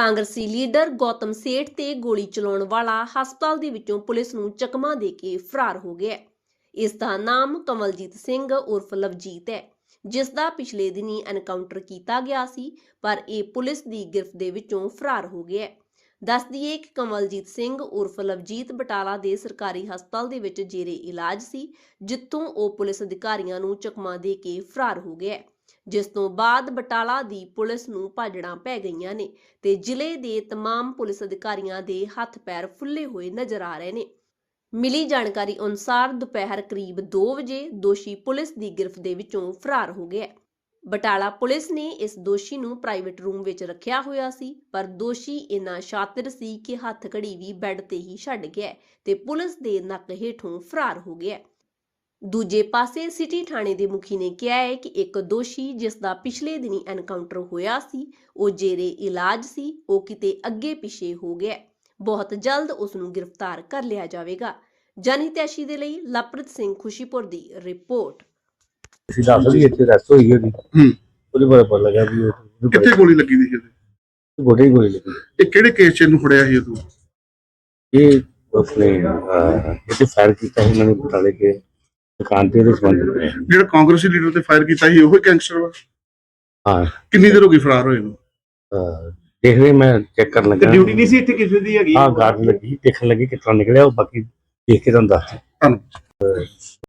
ਕਾਂਗਰਸੀ ਲੀਡਰ ਗੌਤਮ ਸੇਠ ਤੇ ਗੋਲੀ ਚਲਾਉਣ ਵਾਲਾ ਹਸਪਤਾਲ ਦੇ ਵਿੱਚੋਂ ਪੁਲਿਸ ਨੂੰ ਚਕਮਾ ਦੇ ਕੇ ਫਰਾਰ ਹੋ ਗਿਆ ਹੈ। ਇਸ ਦਾ ਨਾਮ ਕਮਲਜੀਤ ਸਿੰਘ ਉਰਫ ਲਵਜੀਤ ਹੈ, ਜਿਸ ਦਾ ਪਿਛਲੇ ਦਿਨੀ ਐਨਕਾਊਂਟਰ ਕੀਤਾ ਗਿਆ ਸੀ, ਪਰ ਇਹ ਪੁਲਿਸ ਦੀ ਗ੍ਰਿਫ਼ਤ ਦੇ ਵਿੱਚੋਂ ਫਰਾਰ ਹੋ ਗਿਆ ਹੈ ਦੱਸ ਦਈਏ ਕਿ ਕਮਲਜੀਤ ਸਿੰਘ ਉਰਫ ਲਵਜੀਤ ਬਟਾਲਾ ਦੇ ਸਰਕਾਰੀ ਹਸਪਤਾਲ ਦੇ ਵਿੱਚ ਜੇਰੇ ਇਲਾਜ ਸੀ, ਜਿੱਥੋਂ ਉਹ ਪੁਲਿਸ ਅਧਿਕਾਰੀਆਂ ਨੂੰ ਚਕਮਾ ਦੇ ਕੇ ਫਰਾਰ ਹੋ ਗਿਆ ਜਿਸ ਤੋਂ ਬਾਅਦ ਬਟਾਲਾ ਦੀ ਪੁਲਿਸ ਨੂੰ ਭਾਜੜਾਂ ਪੈ ਗਈਆਂ ਨੇ ਤੇ ਜ਼ਿਲ੍ਹੇ ਦੇ तमाम ਪੁਲਿਸ ਅਧਿਕਾਰੀਆਂ ਦੇ ਹੱਥ ਪੈਰ ਫੁੱਲੇ ਹੋਏ ਨਜ਼ਰ ਆ ਰਹੇ ਨੇ ਮਿਲੀ ਜਾਣਕਾਰੀ ਅਨੁਸਾਰ ਦੁਪਹਿਰ ਕਰੀਬ 2 ਵਜੇ ਦੋਸ਼ੀ ਪੁਲਿਸ ਦੀ ਗਿਰਫਤ ਦੇ ਵਿੱਚੋਂ ਫਰਾਰ ਹੋ ਗਿਆ ਹੈ। ਬਟਾਲਾ ਪੁਲਿਸ ਨੇ ਇਸ ਦੋਸ਼ੀ ਨੂੰ ਪ੍ਰਾਈਵੇਟ ਰੂਮ ਵਿੱਚ ਰੱਖਿਆ ਹੋਇਆ ਸੀ ਪਰ ਦੋਸ਼ੀ ਇੰਨਾ ਸ਼ਾਤਿਰ ਸੀ ਕਿ ਹੱਥ ਘੜੀ ਵੀ ਬੈੱਡ ਤੇ ਹੀ ਛੱਡ ਗਿਆ ਹੈ ਤੇ ਪੁਲਿਸ ਦੇ ਨੱਕ ਹੇਠੋਂ ਫਰਾਰ ਹੋ ਗਿਆ ਹੈ। ਦੂਜੇ ਪਾਸੇ ਸਿਟੀ ਥਾਣੇ ਦੇ ਮੁਖੀ ਨੇ ਕਿਹਾ ਹੈ ਕਿ ਇੱਕ ਦੋਸ਼ੀ ਜਿਸ ਦਾ ਪਿਛਲੇ ਦਿਨੀ ਐਨਕਾਊਂਟਰ ਹੋਇਆ ਸੀ ਉਹ ਜੇਰੇ ਇਲਾਜ ਸੀ ਉਹ ਕਿਤੇ ਅੱਗੇ ਪਿੱਛੇ ਹੋ ਗਿਆ। ਬਹੁਤ ਜਲਦ ਉਸ ਨੂੰ ਗ੍ਰਿਫਤਾਰ ਕਰ ਲਿਆ ਜਾਵੇਗਾ। ਜਨਹਿਤੈਸ਼ੀ ਦੇ ਲਈ ਲਵਪ੍ਰੀਤ ਸਿੰਘ ਖੁਸ਼ੀਪੁਰ ਦੀ ਰਿਪੋਰਟ। ਅਸੀਂ ਦੱਸ ਲਈ ਇੱਥੇ ਰੈਸਟ ਹੋਈ ਉਹਦੀ। ਹੂੰ। ਉਹਦੇ ਬਾਰੇ ਪਤਾ ਲੱਗਾ ਵੀ ਉਹ ਕਿੱਥੇ ਗੋਲੀ ਲੱਗੀ ਸੀ ਇਹਦੇ? ਗੋਡੇ ਹੀ ਗੋਲੀ ਲੱਗੀ। ਇਹ ਕਿਹੜੇ ਕੇਸ 'ਚ ਇਹਨੂੰ ਫੜਿਆ ਸੀ ਤੂੰ? ਇਹ ਆਪਣੇ ਅਹ, ਇੱਥੇ ਫਾਇਰ ਕੀਤਾ ਸੀ ਉਹਨਾਂ ਨੇ ਬਟਾਲੇ ਕੇ ਦੁਕਾਨ ਤੇ ਉਹਦੇ ਸੰਬੰਧ ਵਿੱਚ। ਜਿਹੜਾ ਕਾਂਗਰਸੀ ਲੀਡਰ ਤੇ ਫਾਇਰ ਕੀਤਾ ਸੀ ਉਹ ਹੀ ਗੈਂਗਸਟਰ ਵਾ? ਹਾਂ। ਕਿੰਨੀ ਦੇਰ ਹੋ ਗਈ ਫਰਾਰ ਹੋਏ ਨੂੰ? ਅਹ, ਦੇਖ ਰਹੇ ਮੈਂ ਚੈੱਕ ਕਰਨ ਤੇ ਲੱਗਾ। ਡਿਊਟੀ ਨਹੀਂ ਸੀ ਇੱਥੇ ਕਿਸੇ ਦੀ ਹੈਗੀ? ਹਾਂ ਗਾਰਡ ਲੱਗੀ ਦੇਖਣ ਲੱਗੀ ਕਿੱਥੋਂ ਨਿਕਲਿਆ ਉਹ ਬਾਕੀ ਦੇਖ ਕੇ ਤੁਹਾਨੂੰ ਦੱਸ ਤੁਹਾਨੂੰ